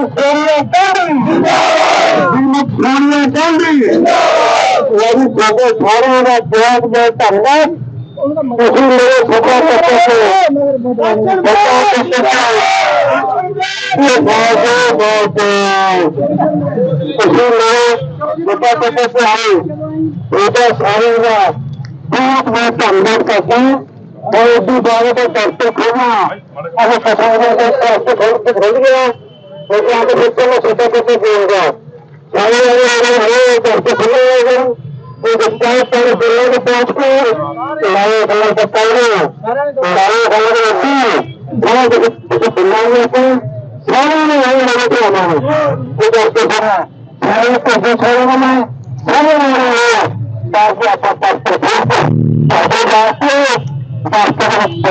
Congress party Congress party Congress party Congress ਸਾਰਿਆਂ ਦਾ ਬਹੁਤ ਬਹੁਤ ਧੰਨਵਾਦ ਤੁਸੀਂ ਮੇਰੇ ਸਭਾ ਪੱਤਰ ਤੇ ਸਭਾ ਪੱਤਰ ਤੇ ਇਹ ਬਹੁਤ ਬਹੁਤ ਤੁਸੀਂ ਮੇਰੇ ਸਭਾ ਪੱਤਰ ਤੇ ਉਹਦਾ ਸਾਰਿਆਂ ਦਾ ਬਹੁਤ ਬਹੁਤ ਧੰਨਵਾਦ ਕਰਦਾ ਹਾਂ बॉडी द्वारा को करते खोलना और करते खोल के खोल गया लेकिन यहाँ पे बच्चों ने छोटे छोटे बोल गया सारे वाले हमारे करते खोले गए वो बच्चा पहले बोलने के पहुँच के लड़ाई खबर करता है लड़ाई खबर होती है बोला जैसे बोलना नहीं होता सारे ने वही लड़े थे हमारे। वो करते खोला सारे करते छोड़ने में सारे ने ताकि आप पर पर पर पर पर पर বাস্তবতা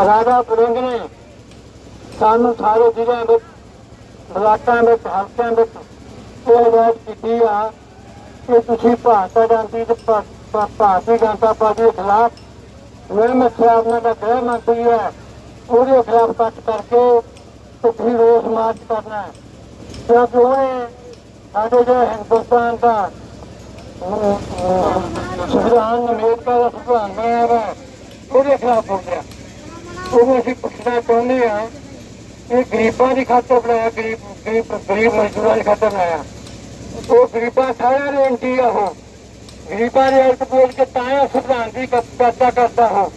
ਰਾਜਾ ਪੁਰਿੰਗ ਨੇ ਸਾਨੂੰ ਸਾਰੇ ਜ਼ਿਲ੍ਹਿਆਂ ਵਿੱਚ ਬਲਾਕਾਂ ਵਿੱਚ ਹਲਕਿਆਂ ਵਿੱਚ ਇਹ ਹਦਾਇਤ ਕੀਤੀ ਆ ਕਿ ਤੁਸੀਂ ਭਾਰਤ ਜਨਤੀ ਤੇ ਭਾ- ਭਾ- ਭਾਰਤੀ ਜਨਤਾ ਪਾਰਟੀ ਦੇ ਖਿਲਾਫ ਮੈਂ ਸਿਆਸਤ ਦਾ ਗ੍ਰਹਿ ਮੰਤਰੀ ਹੈ ਉਹਦੇ ਖਿਲਾਫ ਕੱਟ ਕਰਕੇ ਤੁਸੀਂ ਰੋਸ ਮਾਰਚ ਕਰਨਾ ਹੈ ਕਿਉਂਕਿ ਉਹਨੇ ਸਾਡੇ ਜੋ ਹਿੰਦੁਸਤਾਨ ਦਾ। ਸੰਵਿਧਾਨ ਅਮਰੀਕਾ ਦਾ ਸੰਵਿਧਾਨ ਬਣਾਇਆ ਵਾ। ਉਹਦੇ ਖਿਲਾਫ ਹੋ ਗਿਆ। ਉਹ ਅਸੀਂ ਪੁੱਛਣਾ ਚਾਹੁੰਦੇ ਆ ਇਹ ਗਰੀਬਾਂ ਦੀ ਖਾਤਰ ਬਣਾਇਆ, ਗਰੀਬ ਗਰੀਬ ਗਰੀਬ ਮਜ਼ਦੂਰਾਂ ਦੀ ਖਾਤਰ ਬਣਾਇਆ। ਉਹ ਗਰੀਬਾਂ ਸਾਰਿਆਂ ਦੇ ਐਂਟੀ ਆ ਉਹ। ਗਰੀਬਾਂ ਦੇ ਅਲਟ ਬੋਲ ਕੇ ਤਾਂ ਸੰਵਿਧਾਨ ਦੀ ਕ- ਕਰਦਾ ਉਹ।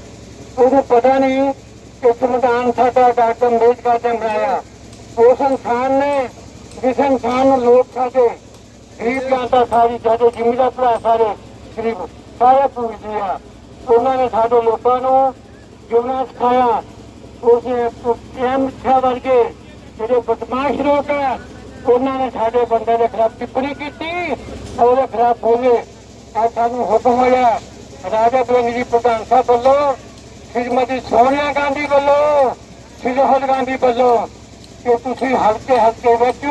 ਉਹਨੂੰ ਪਤਾ ਨਹੀਂ ਕਿ ਸੰਵਿਧਾਨ ਸਾਡਾ ਡਾਕਟਰ ਅੰਬੇਦਕਰ ਨੇ ਬਣਾਇਆ। ਉਸ ਇਨਸਾਨ ਨੇ ਜਿਸ ਇਨਸਾਨ ਨੂੰ ਲੋਕ ਸਾਡੇ ਗਰੀਬ ਜਨਤਾ ਸਾਰੀ ਸਾਡੇ ਜ਼ਿਮੀਦਾਰ ਭਰਾ ਸਾਰੇ ਗਰੀਬ ਸਾਰੇ ਪੂਜਦੇ ਆ। ਉਹਨਾਂ ਨੇ ਸਾਡੇ ਲੋਕਾਂ ਨੂੰ ਜਿਉਣਾ ਸਿਖਾਇਆ। ਉਸ ਐਮ ਛਾ ਵਰਗੇ ਜਿਹੜੇ ਬਦਮਾਸ਼ ਲੋਕ ਆ, ਉਹਨਾਂ ਨੇ ਸਾਡੇ ਬੰਦੇ ਦੇ ਖਿਲਾਫ ਟਿੱਪਣੀ ਕੀਤੀ ਉਹਦੇ ਖਿਲਾਫ ਗਏ। ਆ ਸਾਨੂੰ ਹੁਕਮ ਹੋਇਆ, ਰਾਜਾ ਬਲੰਗ ਜੀ ਪ੍ਰਧਾਨ ਸਾਹਿਬ ਵੱਲੋਂ, ਸ਼੍ਰੀਮਤੀ ਸੋਨੀਆ ਗਾਂਧੀ ਵੱਲੋਂ, ਸ਼੍ਰੀ ਰਾਹੁਲ ਗਾਂਧੀ ਵੱਲੋਂ ਕਿ ਤੁਸੀਂ ਹਲਕੇ ਹਲਕੇ ਵਿੱਚ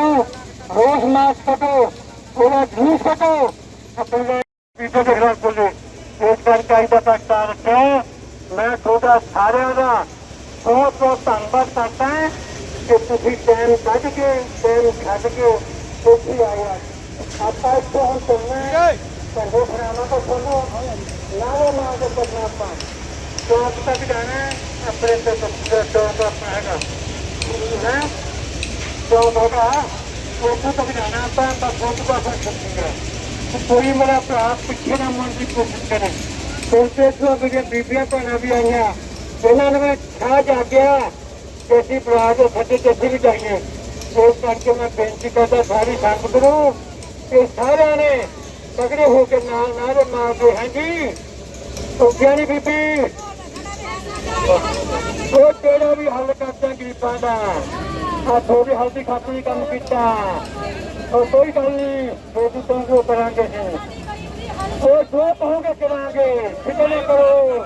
ਰੋਸ ਮਾਰਚ ਕੱਢੋ ਉਹਦਾ ਜੂਸ ਕੱਢੋ ਆਪਣੇ ਪੀਪਲ ਦੇ ਖਿਲਾਫ ਬੋਲੇ ਇਸ ਕਰਕੇ ਦਾ ਪ੍ਰਸਤਾਵ ਰੱਖਿਆ ਮੈਂ ਤੁਹਾਡਾ ਸਾਰਿਆਂ ਦਾ ਬਹੁਤ ਬਹੁਤ ਧੰਨਵਾਦ ਕਰਦਾ ਹਾਂ ਕਿ ਤੁਸੀਂ ਟਾਈਮ ਕੱਢ ਕੇ ਟਾਈਮ ਕੱਢ ਕੇ ਤੁਸੀਂ ਆਏ ਆ ਆਪਾਂ ਇੱਥੋਂ ਹੁਣ ਚੱਲਣਾ ਹੈ ਸਾਡੇ ਭਰਾਵਾਂ ਤੋਂ ਸੁਣੋ ਨਾਲੇ ਮਾਰ ਕੇ ਪੜਨਾ ਆਪਾਂ ਚੌਕ ਤੱਕ ਜਾਣਾ ਹੈ, ਆਪਣੇ ਤੇ ਚੌਕ ਆਪਣਾ ਹੈਗਾ ਹੈ। ਚੌਕ ਹੋਗਾ ਉੱਥੋਂ ਤੱਕ ਜਾਣਾ ਆਪਾਂ ਬਸ ਬਹੁਤ ਪਾਸਾ ਛੱਡੂਗਾ ਕੋਈ ਮੇਰਾ ਭਰਾ ਪਿੱਛੇ ਨਾ ਮੁੜਨ ਦੀ ਕੋਸ਼ਿਸ਼ ਕਰੇ। ਕੋਸ਼ਿਸ਼ ਤੋਂ ਜਿਹੜੀਆਂ ਬੀਬੀਆਂ ਭੈਣਾਂ ਵੀ ਆਈਆਂ। ਇਹਨਾਂ ਨੂੰ ਵੀ ਛਾ ਜਾਗਿਆ। ਕਿ ਅਸੀਂ ਪਰਿਵਾਰ ਦੇ ਸੱਜੇ ਜਿੱਥੇ ਵੀ ਜਾਈਏ। ਇਸ ਕਰਕੇ ਮੈਂ ਬੇਨਤੀ ਕਰਦਾ ਸਾਰੀ ਸੰਗਤ ਨੂੰ ਕਿ ਸਾਰਿਆਂ ਨੇ ਤਗੜੇ ਹੋ ਕੇ ਨਾਲ ਨਾਲ ਮਾਰਦੇ ਹਾਂ ਉਹ ਗਿਆਨੀ ਬੀਬੀ। ਉਹ ਤੇਰਾ ਵੀ ਹੱਲ ਕਰਦਾ ਗਰੀਬਾਂ ਦਾ? ਆ ਥੋੜੀ ਹਲਦੀ ਖਾਤਰ ਹੀ ਕੰਮ ਕੀਤਾ। ਉਹ ਕੋਈ ਗੱਲ ਨਹੀਂ ਛੋਟੀ ਤੋਂ ਜੋ ਕਰਾਂਗੇ ਉਹ ਜੋ ਕਹੋਗੇ ਕਰਾਂਗੇ, ਫਿਕਰ ਨਾ ਕਰੋ।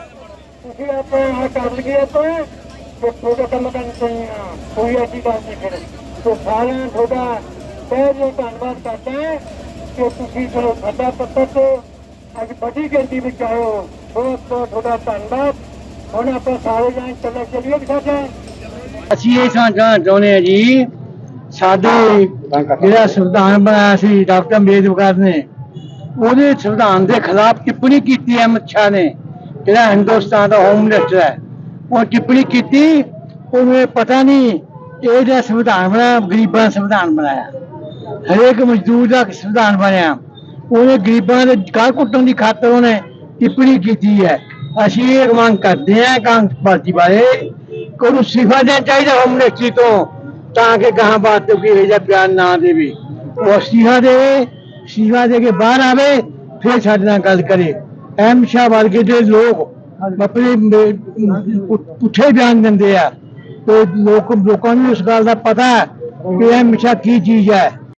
ਤੁਸੀਂ ਆਪਣੇ ਆ ਕਰ ਲਈਏ ਆਪਾਂ, ਤੇ ਤੁਹਾਡਾ ਕੰਮ ਕਰਨ ਚਾਹੀਏ ਕੋਈ ਐਸੀ ਗੱਲ ਨਹੀਂ ਫਿਰ। ਤੇ ਸਾਰਿਆਂ ਨੂੰ ਤੁਹਾਡਾ ਬਹੁਤ ਬਹੁਤ ਧੰਨਵਾਦ ਕਰਦਾ ਕਿ ਤੁਸੀਂ ਚਲੋ ਸਾਡਾ ਪੱਤਰ ਤੋਂ ਅੱਜ ਵੱਡੀ ਗਿਣਤੀ ਵਿੱਚ ਆਇਓ। ਬਹੁਤ ਬਹੁਤ ਤੁਹਾਡਾ ਧੰਨਵਾਦ। ਹੁਣ ਆਪਾਂ ਸਾਰੇ ਜਾਣ ਚੱਲੇ, ਚੱਲੀਏ ਕਿ ਸਾਡਾ ਅਸੀਂ ਇਹ ਸਮਝਣਾ ਚਾਹੁੰਦੇ ਹਾਂ ਜੀ ਸਾਡੇ ਜਿਹੜਾ ਸੰਵਿਧਾਨ ਬਣਾਇਆ ਸੀ, ਡਾਕਟਰ ਅੰਬੇਦਕਰ ਨੇ, ਉਹਦੇ ਸੰਵਿਧਾਨ ਦੇ ਖਿਲਾਫ ਟਿੱਪਣੀ ਕੀਤੀ ਹੈ ਅਮਿਤ ਨੇ, ਜਿਹੜਾ ਹਿੰਦੁਸਤਾਨ ਦਾ ਹੋਮ ਮਿਨਿਸਟਰ ਹੈ। ਉਹ ਟਿੱਪਣੀ ਕੀਤੀ, ਉਹਨੂੰ ਇਹ ਪਤਾ ਨਹੀਂ ਇਹ ਜਿਹੜਾ ਸੰਵਿਧਾਨ ਬਣਾਇਆ, ਗਰੀਬਾਂ ਦਾ ਸੰਵਿਧਾਨ ਬਣਾਇਆ। ਹਰੇਕ ਮਜ਼ਦੂਰ ਦਾ ਸੰਵਿਧਾਨ ਬਣਿਆ। ਉਹਨੇ ਗਰੀਬਾਂ ਦੇ ਘਰ ਕੁੱਟਣ ਦੀ ਖਾਤਰ ਉਹਨੇ ਟਿੱਪਣੀ ਕੀਤੀ ਹੈ। ਅਸੀਂ ਇਹ ਮੰਗ ਕਰਦੇ ਹਾਂ ਕਾਂਗਰਸ ਪਾਰਟੀ ਬਾਰੇ ਕਿ ਉਹਨੂੰ ਸਿਫਾ ਦੇਣਾ ਚਾਹੀਦਾ ਹੋਮ ਮਿਨਿਸਟਰੀ ਤੋਂ ਤਾਂ ਕਿ ਗਾਹਾਂ ਬਾਤ ਕੋਈ ਇਹ ਜਿਹਾ ਬਿਆਨ ਨਾ ਦੇਵੇ ਉਹ ਸਿਫਾ ਦੇਵੇ ਸਿਫਾ ਦੇ ਕੇ ਬਾਹਰ ਆਵੇ ਫਿਰ ਸਾਡੇ ਨਾਲ ਗੱਲ ਕਰੇ ਐਮ ਸ਼ਾਹ ਵਰਗੇ ਦੇ ਲੋਕ ਆਪਣੇ ਮੇ- ਪੁ- ਪੁੱਠੇ ਬਿਆਨ ਦਿੰਦੇ ਆ ਤੇ ਲੋਕ ਲੋਕਾਂ ਨੂੰ ਇਸ ਗੱਲ ਦਾ ਪਤਾ ਹੈ ਕਿ ਐਮ ਸ਼ਾਹ ਕੀ ਚੀਜ਼ ਹੈ